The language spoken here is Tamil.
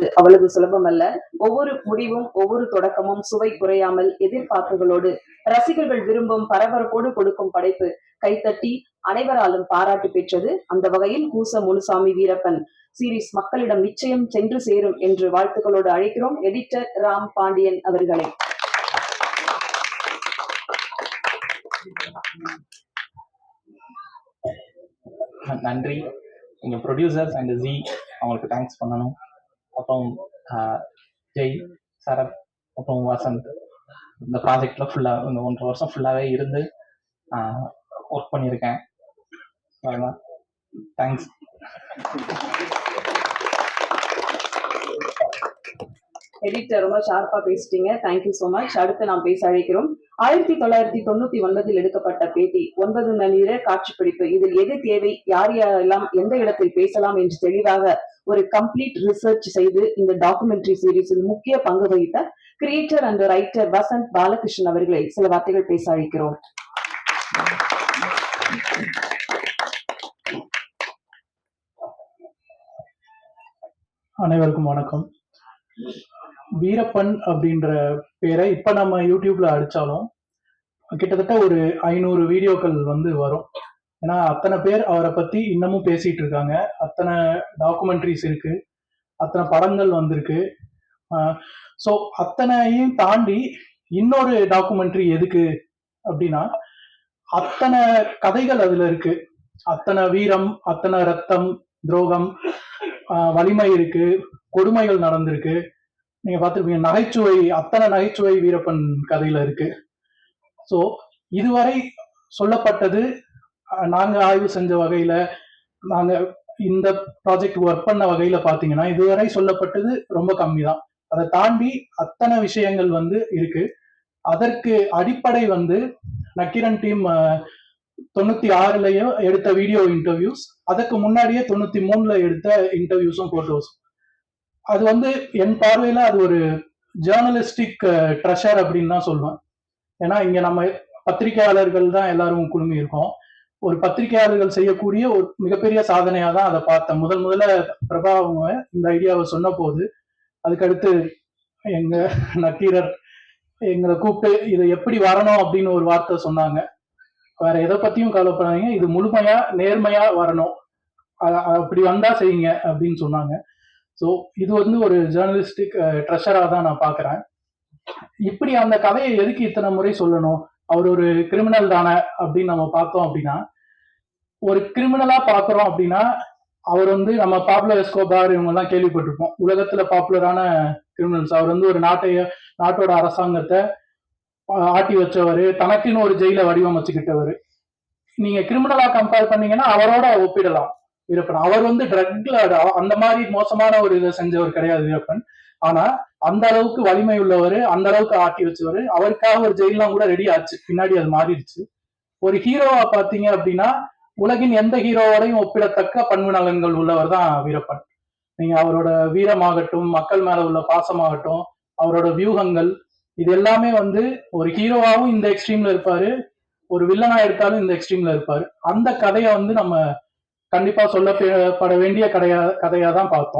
இது அவ்வளவு சுலபம் அல்ல. ஒவ்வொரு முடிவும் ஒவ்வொரு தொடக்கமும் சுவை குறையாமல் எதிர்பார்ப்புகளோடு ரசிகர்கள் விரும்பும் பரபரப்போடு கொடுக்கும் படைப்பு கைத்தட்டி அனைவராலும் பாராட்டு பெற்றது. அந்த வகையில் கூச முனுசாமி வீரப்பன் சீரீஸ் மக்களிடம் நிச்சயம் சென்று சேரும் என்று வாழ்த்துக்களோடு அழைக்கிறோம். எடிட்டர் ராம் பாண்டியன் அவர்களை. நன்றி. எங்கள் ப்ரொடியூசர்ஸ் அண்ட் ஜி அவங்களுக்கு தேங்க்ஸ் பண்ணணும். அப்புறம் ஜெய் சரத் அப்புறம் வசந்த். இந்த ப்ராஜெக்ட்ல ஃபுல்லா இந்த ஒன்றரை வருஷம் ஃபுல்லாகவே இருந்து ஒர்க் பண்ணியிருக்கேன் அவ்வளோதான் தேங்க்ஸ் எடிட்டர் ரொம்ப ஷார்ப்பா பேசிட்டீங்க. தேங்க்யூ சோ மச் அடுத்து நாம் பேச அழைக்கிறோம். ஆயிரத்தி தொள்ளாயிரத்தி தொண்ணூத்தி ஒன்பதில் எடுக்கப்பட்ட பேட்டி ஒன்பது மணி நேர காட்சிப்பிடிப்பு. இதில் எது தேவை யார் யாரெல்லாம் எந்த இடத்தில் பேசலாம் என்று தெளிவாக ஒரு கம்ப்ளீட் ரிசர்ச் செய்து இந்த டாக்குமெண்ட்ரி சீரிஸில் முக்கிய பங்கு வகித்த creator and writer Vasanth Balakrishnan அவர்களை சில வார்த்தைகள் பேச அழைக்கிறோம். அனைவருக்கும் வணக்கம். வீரப்பன் அப்படின்ற பேரை இப்ப நம்ம யூடியூப்ல அடிச்சாலும் கிட்டத்தட்ட ஒரு ஐநூறு வீடியோக்கள் வந்து வரும். ஏன்னா அத்தனை பேர் அவரை பத்தி இன்னமும் பேசிட்டு இருக்காங்க. அத்தனை டாக்குமெண்ட்ரிஸ் இருக்கு. அத்தனை படங்கள் வந்திருக்கு. ஸோ அத்தனையும் தாண்டி இன்னொரு டாக்குமெண்ட்ரி எதுக்கு அப்படின்னா அத்தனை கதைகள் அதுல இருக்கு. அத்தனை வீரம் அத்தனை ரத்தம் துரோகம் வலிமை இருக்கு கொடுமைகள் நடந்திருக்கு. நீங்க பார்த்துருப்பீங்க நகைச்சுவை அத்தனை நகைச்சுவை வீரப்பன் கதையில இருக்கு. ஸோ இதுவரை சொல்லப்பட்டது நாங்கள் நாங்க ஆய்வு செஞ்ச வகையில நாங்க இந்த ப்ராஜெக்ட் ஒர்க் பண்ண வகையில பாத்தீங்கன்னா இதுவரை சொல்லப்பட்டது ரொம்ப கம்மி தான் அதை தாண்டி அத்தனை விஷயங்கள் வந்து இருக்கு. அதற்கு அடிப்படை வந்து நக்கீரன் டீம் தொண்ணூத்தி ஆறுலயும் எடுத்த வீடியோ இன்டர்வியூஸ் அதுக்கு முன்னாடியே தொண்ணூத்தி மூணுல எடுத்த இன்டர்வியூஸும் போட்டோஸும் அது வந்து என் பார்வையில அது ஒரு ஜேர்னலிஸ்டிக் ட்ரெஷர் அப்படின்னு தான் சொல்லுவேன் ஏன்னா இங்க நம்ம பத்திரிகையாளர்கள் தான் எல்லாரும் குழுமி இருக்கோம். ஒரு பத்திரிகையாளர்கள் செய்யக்கூடிய ஒரு மிகப்பெரிய சாதனையா தான் அதை பார்த்தேன். முதல் முதல்ல பிரபா அவங்க இந்த ஐடியாவை சொன்ன போது அதுக்கடுத்து எங்க நக்கீரர் எங்களை கூப்பிட்டு இதை எப்படி வரணும் அப்படின்னு ஒரு வார்த்தை சொன்னாங்க. வேற எதை பத்தியும் கவலைப்படாதீங்க. இது முழுமையா நேர்மையா வரணும். அப்படி வந்தா செய்யுங்க அப்படின்னு சொன்னாங்க. ஸோ இது வந்து ஒரு ஜேர்னலிஸ்டிக் ட்ரெஷராக தான் நான் பார்க்குறேன். இப்படி அந்த கதையை எதுக்கு இத்தனை முறை சொல்லணும்? அவர் ஒரு கிரிமினல் தானே அப்படின்னு நம்ம பார்த்தோம் அப்படின்னா ஒரு கிரிமினலா பாக்குறோம் அப்படின்னா அவர் வந்து நம்ம பாப்புலர் எஸ்கோபார் இவங்க எல்லாம் கேள்விப்பட்டிருப்போம். உலகத்துல பாப்புலரான கிரிமினல்ஸ் அவர் வந்து ஒரு நாட்டைய நாட்டோட அரசாங்கத்தை ஆட்டி வச்சவர். தனக்குன்னு ஒரு ஜெயில வடிவமைச்சுக்கிட்டவர். நீங்க கிரிமினலா கம்பேர் பண்ணீங்கன்னா அவரோட ஒப்பிடலாம். வீரப்பன். அவர் வந்து ட்ரக்ல அந்த மாதிரி மோசமான ஒரு இதை செஞ்சவர் கிடையாது வீரப்பன். ஆனா அந்த அளவுக்கு வலிமை உள்ளவர் அந்த அளவுக்கு ஆட்டி வச்சவர் அவருக்காக ஒரு ஜெயிலாம் கூட ரெடி ஆச்சு. பின்னாடி அது மாறிடுச்சு. ஒரு ஹீரோவா பாத்தீங்க அப்படின்னா உலகின் எந்த ஹீரோவோடையும் ஒப்பிடத்தக்க பண்பு நலன்கள் உள்ளவர் தான் வீரப்பன். நீங்க அவரோட வீரமாகட்டும் மக்கள் மேல உள்ள பாசமாகட்டும் அவரோட வியூகங்கள் இது எல்லாமே வந்து ஒரு ஹீரோவாவும் இந்த எக்ஸ்ட்ரீம்ல இருப்பாரு. ஒரு வில்லனா எடுத்தாலும் இந்த எக்ஸ்ட்ரீம்ல இருப்பாரு. அந்த கதையை வந்து நம்ம கண்டிப்பா சொல்லப்பட வேண்டிய கதையா கதையா தான் பார்த்தோம்.